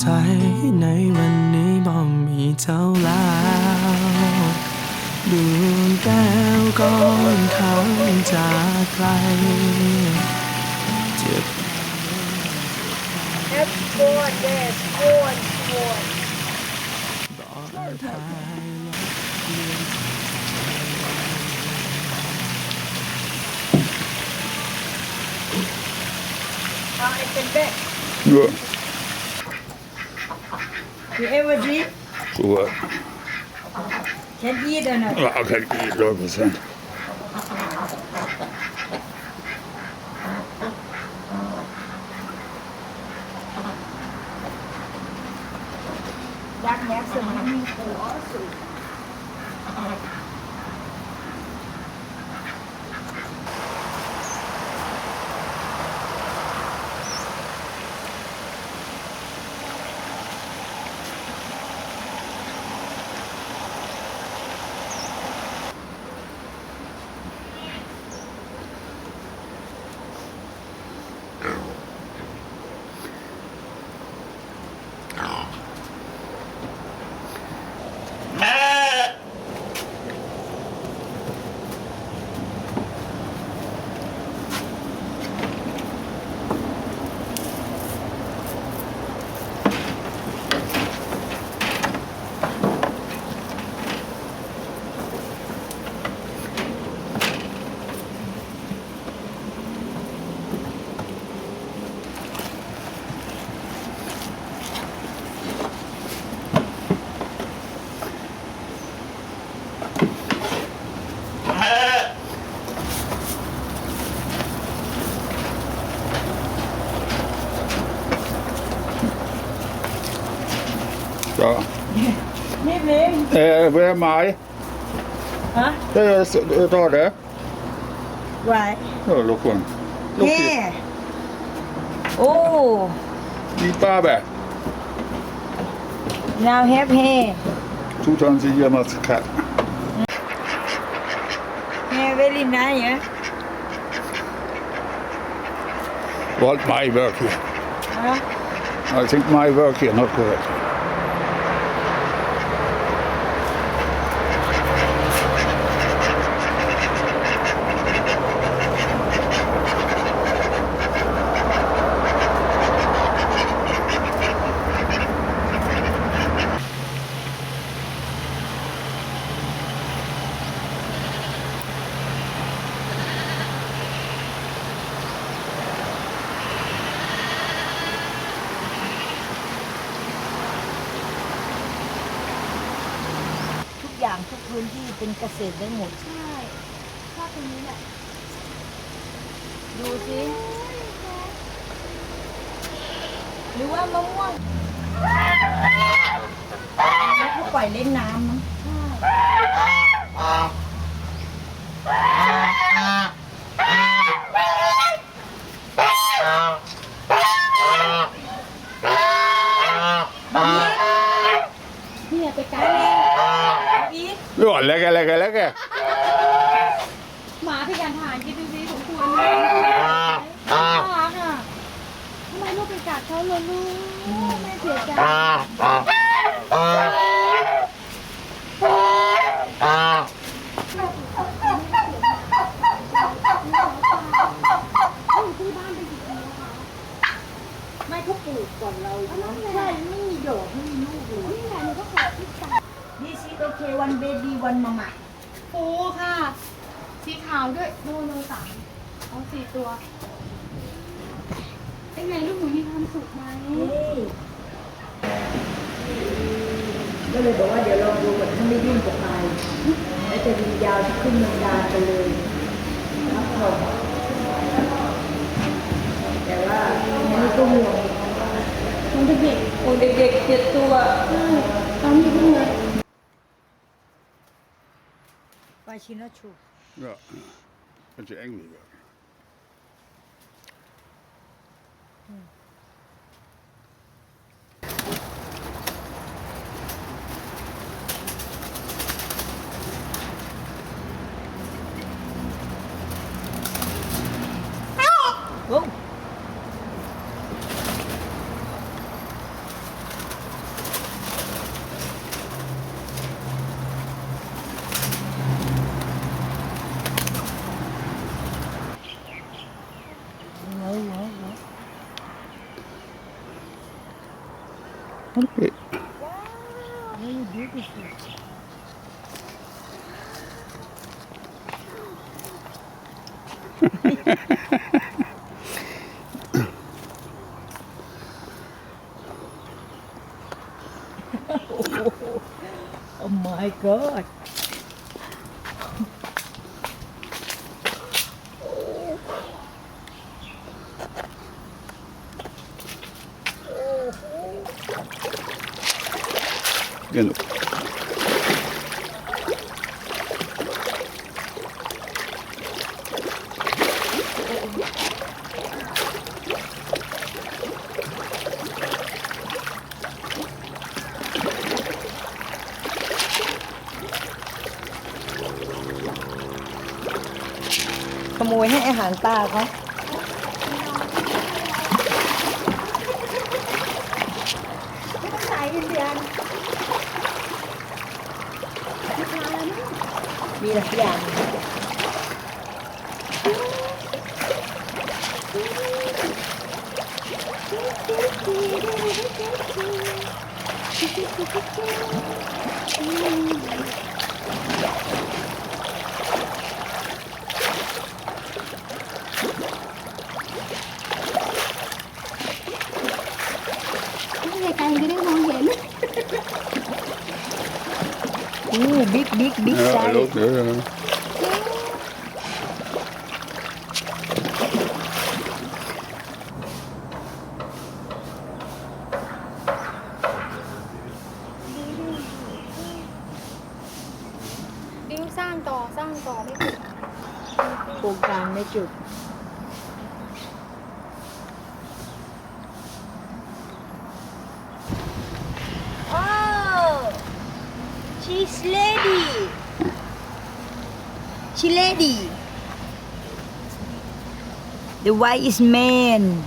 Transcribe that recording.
ใจในวันนี้มองมีเท่าแล้วดูแก้วก้อนเขาจากไกลเจ็บ That's good, yes, good, good. บอกทาย Uh, I can bet. Ja, You ever did? Gut. Kennt jeder noch. Ja, kennt jeder ein bisschen. That makes a meaningful also. Ja. Nibbling! Uh, where am I? Huh? There is a daughter. why. No, look one. Look yeah. here. Oh. Guitar back. Now have hair. Two times a year must cut. Yeah, very nice. Eh? What my work here? Huh? I think my work here not good. เป็นเกษตรได้หมด ใช่ชอบตรงนี้แหละดูสิหรือว่ามะม่วงแล้วเขาปล่อยเล่นน้ำมั้ง เนี่ยไปไกลเลย อี ท Ja, lekker, lekker, lekker. หมาพี่การถ่ายคิดดูสิสมควรไหมน่ารักอะทำไมลูกไปกัดเขาเลยลูกแม่เสียใจไม่เขาปลูกก่อนเราใช่ไม่มีดอกไม่มีลูกเลยนี่ไงหนูก็ขอที่กัดดีซีโอเควันเบบีวันมาม่าโอ้ค่ะ สีขาวด้วยโนโนสามเอาสี่ตัว เป็นไงลูกหนูมีความสุขไหมก็เลยบอกว่าเดี๋ยวลองดูก่อนถ้าไม่ยุ่งกับไปแล้วจะยิงยาวที่ขึ้นมังดาไปเลยพักผ่อนแต่ว่าอันนี้ก็ห่วงตอนเด็กห่วงเด็กๆเจ็ดตัวๆใช่ตอนนี้ก็เลย she not true. Yeah. And she angry about it. Oh, oh, oh, oh my god. เดี๋ยวหนูขโมยให้อาหารตาเขา 对呀。อู้บิ๊กบิ๊กบิ๊กไซ Ja, ส์ låt det. ดิวสร้างต่อสร้างต่อไม่ติด โครงการไม่จุด Oh she's lady she Lady. The white is man